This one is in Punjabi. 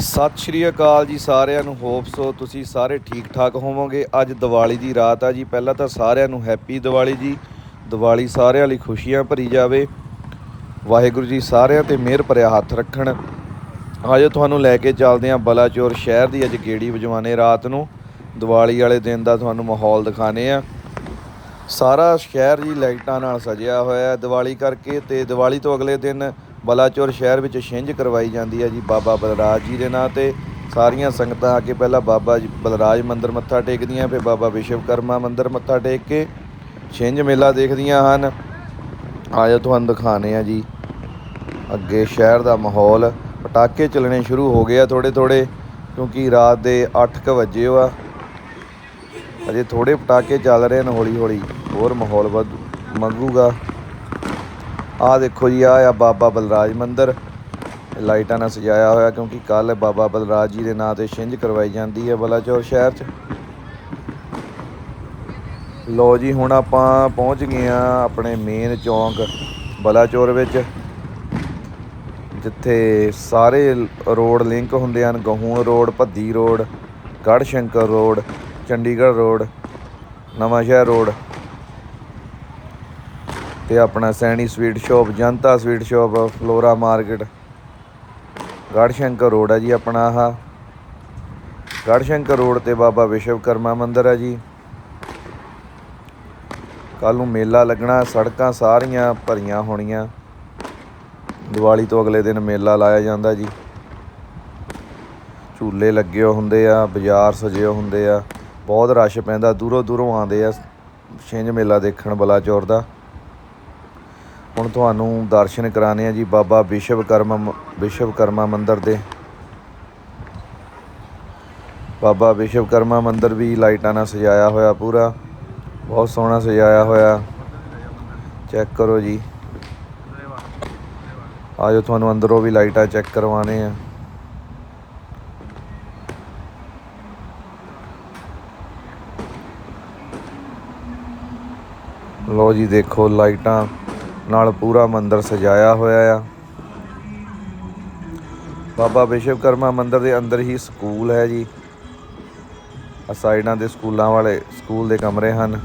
ਸਤਿ ਸ਼੍ਰੀ ਅਕਾਲ ਜੀ ਸਾਰਿਆਂ ਨੂੰ, ਹੋਪ ਸੋ ਤੁਸੀਂ ਸਾਰੇ ਠੀਕ ਠਾਕ ਹੋਵੋਗੇ। ਅੱਜ ਦੀਵਾਲੀ ਦੀ ਰਾਤ ਆ ਜੀ, ਪਹਿਲਾਂ ਤਾਂ ਸਾਰਿਆਂ ਨੂੰ ਹੈਪੀ ਦੀਵਾਲੀ ਜੀ। ਦੀਵਾਲੀ ਸਾਰਿਆਂ ਲਈ ਖੁਸ਼ੀਆਂ ਭਰੀ ਜਾਵੇ। ਵਾਹਿਗੁਰੂ ਜੀ ਸਾਰਿਆਂ ਤੇ ਮਿਹਰ ਭਰਿਆ ਹੱਥ ਰੱਖਣ। ਆਜੋ ਤੁਹਾਨੂੰ ਲੈ ਕੇ ਚੱਲਦੇ ਹਾਂ ਬਲਾਚੌਰ ਸ਼ਹਿਰ ਦੀ ਅੱਜ ਗੇੜੀ ਵਜਵਾਨੇ ਰਾਤ ਨੂੰ। ਦੀਵਾਲੀ ਵਾਲੇ ਦਿਨ ਦਾ ਤੁਹਾਨੂੰ ਮਾਹੌਲ ਦਿਖਾਣੇ ਆ ਸਾਰਾ ਸ਼ਹਿਰ ਜੀ ਲਾਈਟਾਂ ਨਾਲ ਸਜਿਆ ਹੋਇਆ ਹੈ ਦੀਵਾਲੀ ਕਰਕੇ ਤੇ ਦੀਵਾਲੀ ਤੋਂ ਅਗਲੇ ਦਿਨ ਬਲਾਚੌਰ ਸ਼ਹਿਰ ਵਿੱਚ ਛਿੰਝ ਕਰਵਾਈ ਜਾਂਦੀ ਹੈ ਜੀ ਬਾਬਾ ਬਲਰਾਜ ਜੀ ਦੇ ਨਾਂ ਤੇ। ਸਾਰੀਆਂ ਸੰਗਤਾਂ ਆ ਕੇ ਪਹਿਲਾਂ ਬਾਬਾ ਜੀ ਬਲਰਾਜ ਮੰਦਿਰ ਮੱਥਾ ਟੇਕਦੀਆਂ, ਫਿਰ ਬਾਬਾ ਵਿਸ਼ਵਕਰਮਾ ਮੰਦਿਰ ਮੱਥਾ ਟੇਕ ਕੇ ਛਿੰਝ ਮੇਲਾ ਦੇਖਦੀਆਂ ਹਨ। ਆਜੋ ਤੁਹਾਨੂੰ ਦਿਖਾਣੇ ਆ ਜੀ। ਅੱਗੇ ਸ਼ਹਿਰ ਦਾ ਮਾਹੌਲ, ਪਟਾਕੇ ਚੱਲਣੇ ਸ਼ੁਰੂ ਹੋ ਗਏ ਆ ਥੋੜੇ ਥੋੜੇ ਕਿਉਂਕਿ ਰਾਤ ਦੇ 8:00 ਵਜੇ ਆ ਅਜੇ ਥੋੜੇ ਪਟਾਕੇ ਚੱਲ ਰਹੇ ਨੇ ਹੌਲੀ ਹੌਲੀ ਹੋਰ ਮਾਹੌਲ ਵੱਧ ਮੰਗੂਗਾ। ਆਹ ਦੇਖੋ ਜੀ, ਆਹ ਆ ਬਾਬਾ ਬਲਰਾਜ ਮੰਦਿਰ। ਲਾਈਟਾਂ ਨਾਲ ਸਜਾਇਆ ਹੋਇਆ, ਕਿਉਂਕਿ ਕੱਲ ਬਾਬਾ ਬਲਰਾਜ ਜੀ ਦੇ ਨਾਂ ਤੇ ਛਿੰਝ ਕਰਵਾਈ ਜਾਂਦੀ ਹੈ ਬਲਾਚੌਰ ਸ਼ਹਿਰ 'ਚ। ਲੋ ਜੀ, ਹੁਣ ਆਪਾਂ ਪਹੁੰਚ ਗਏ ਆ ਆਪਣੇ ਮੇਨ ਚੌਂਕ ਬਲਾਚੌਰ ਵਿੱਚ, ਜਿੱਥੇ ਸਾਰੇ ਰੋਡ ਲਿੰਕ ਹੁੰਦੇ ਹਨ। Gahun road, Bhaddi road Garhshankar road, Chandigarh road ਨਵਾਂ ਸ਼ਹਿਰ ਰੋਡ। ਤੇ ਆਪਣਾ Saini sweet shop, Janta sweet shop, Flora market. Garh Shankar road ਹੈ ਜੀ ਆਪਣਾ ਆਹ। ਗੜ੍ਹ ਸ਼ੰਕਰ ਰੋਡ ਤੇ ਬਾਬਾ ਵਿਸ਼ਵਕਰਮਾ ਮੰਦਿਰ ਹੈ ਜੀ। ਕੱਲ ਨੂੰ ਮੇਲਾ ਲੱਗਣਾ, ਸੜਕਾਂ ਸਾਰੀਆਂ ਭਰੀਆਂ ਹੋਣੀਆਂ। ਦੀਵਾਲੀ ਤੋਂ ਅਗਲੇ ਦਿਨ ਮੇਲਾ ਲਾਇਆ ਜਾਂਦਾ ਜੀ। ਝੂਲੇ ਲੱਗੇ ਹੋਏ ਹੁੰਦੇ ਆ, ਬਾਜ਼ਾਰ ਸਜੇ ਹੁੰਦੇ ਆ। ਬਹੁਤ ਰਸ਼ ਪੈਂਦਾ, ਦੂਰੋਂ ਦੂਰੋਂ ਆਉਂਦੇ ਆ। ਛਿੰਝ ਮੇਲਾ ਦੇਖਣ, ਬਲਾਚੌਰ ਦਾ। ਹੁਣ ਤੁਹਾਨੂੰ ਦਰਸ਼ਨ ਕਰਾਣੇ ਆ ਜੀ ਬਾਬਾ ਵਿਸ਼ਵਕਰਮਾ ਵਿਸ਼ਵਕਰਮਾ ਮੰਦਿਰ ਦੇ। ਬਾਬਾ ਵਿਸ਼ਵਕਰਮਾ ਮੰਦਿਰ ਵੀ ਲਾਈਟਾਂ ਨਾਲ ਸਜਾਇਆ ਹੋਇਆ ਪੂਰਾ। ਬਹੁਤ ਸੋਹਣਾ ਸਜਾਇਆ ਹੋਇਆ। ਚੈੱਕ ਕਰੋ ਜੀ। ਆਜੋ ਤੁਹਾਨੂੰ ਅੰਦਰੋਂ ਵੀ ਲਾਈਟਾਂ ਚੈੱਕ ਕਰਵਾਣੇ ਆ। ਲੋ ਜੀ ਦੇਖੋ ਲਾਈਟਾਂ। ਨਾਲ ਪੂਰਾ ਮੰਦਿਰ ਸਜਾਇਆ ਹੋਇਆ ਆ। ਬਾਬਾ ਵਿਸ਼ਵਕਰਮਾ ਮੰਦਿਰ ਦੇ ਅੰਦਰ ਹੀ ਸਕੂਲ ਹੈ ਜੀ। ਆ ਸਾਈਡਾਂ ਦੇ ਸਕੂਲਾਂ ਵਾਲੇ ਸਕੂਲ ਦੇ ਕਮਰੇ ਹਨ।